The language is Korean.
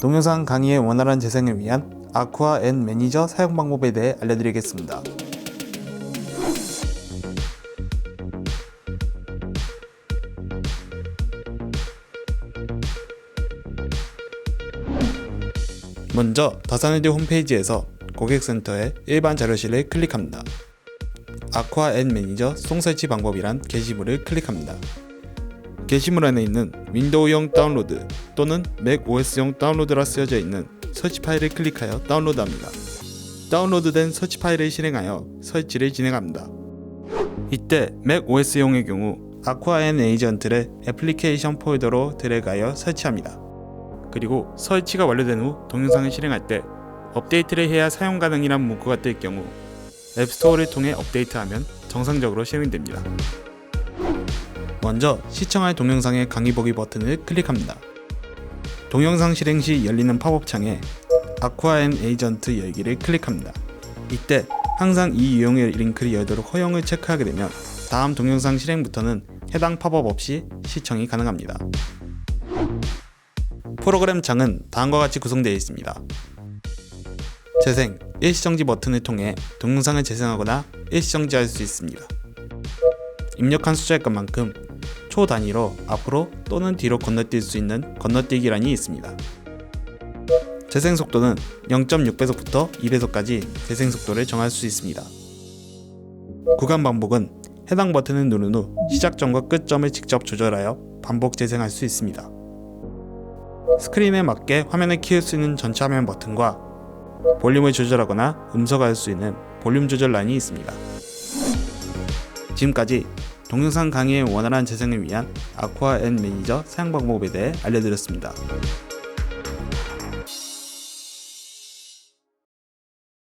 동영상 강의의 원활한 재생을 위한 아쿠아 앤 매니저 사용 방법에 대해 알려드리겠습니다. 먼저 더사네드 홈페이지에서 고객센터의 일반 자료실을 클릭합니다. 아쿠아 앤 매니저 송 설치 방법이란 게시물을 클릭합니다. 게시물 안에 있는 윈도우용 다운로드 또는 맥 OS용 다운로드라 쓰여져 있는 설치 파일을 클릭하여 다운로드합니다. 다운로드된 설치 파일을 실행하여 설치를 진행합니다. 이때 맥 OS용의 경우 아쿠아앤 에이전트를 애플리케이션 폴더로 드래그하여 설치합니다. 그리고 설치가 완료된 후 동영상을 실행할 때 업데이트를 해야 사용 가능이란 문구가 뜰 경우 앱스토어를 통해 업데이트하면 정상적으로 실행됩니다. 먼저 시청할 동영상의 강의 보기 버튼을 클릭합니다. 동영상 실행 시 열리는 팝업 창에 아쿠아앤 에이전트 열기를 클릭합니다. 이때 항상 이 유형의 링크를 열도록 허용을 체크하게 되면 다음 동영상 실행부터는 해당 팝업 없이 시청이 가능합니다. 프로그램 창은 다음과 같이 구성되어 있습니다. 재생, 일시정지 버튼을 통해 동영상을 재생하거나 일시정지할 수 있습니다. 입력한 숫자의 것만큼 초 단위로 앞으로 또는 뒤로 건너뛸 수 있는 건너뛰기란이 있습니다. 재생 속도는 0.6배속부터 2배속까지 재생 속도를 정할 수 있습니다. 구간 반복은 해당 버튼을 누른 후 시작점과 끝점을 직접 조절하여 반복 재생할 수 있습니다. 스크린에 맞게 화면을 키울 수 있는 전체 화면 버튼과 볼륨을 조절하거나 음소거할 수 있는 볼륨 조절 라인이 있습니다. 지금까지 동영상 강의의 원활한 재생을 위한 아쿠아 앤 매니저 사용 방법에 대해 알려드렸습니다.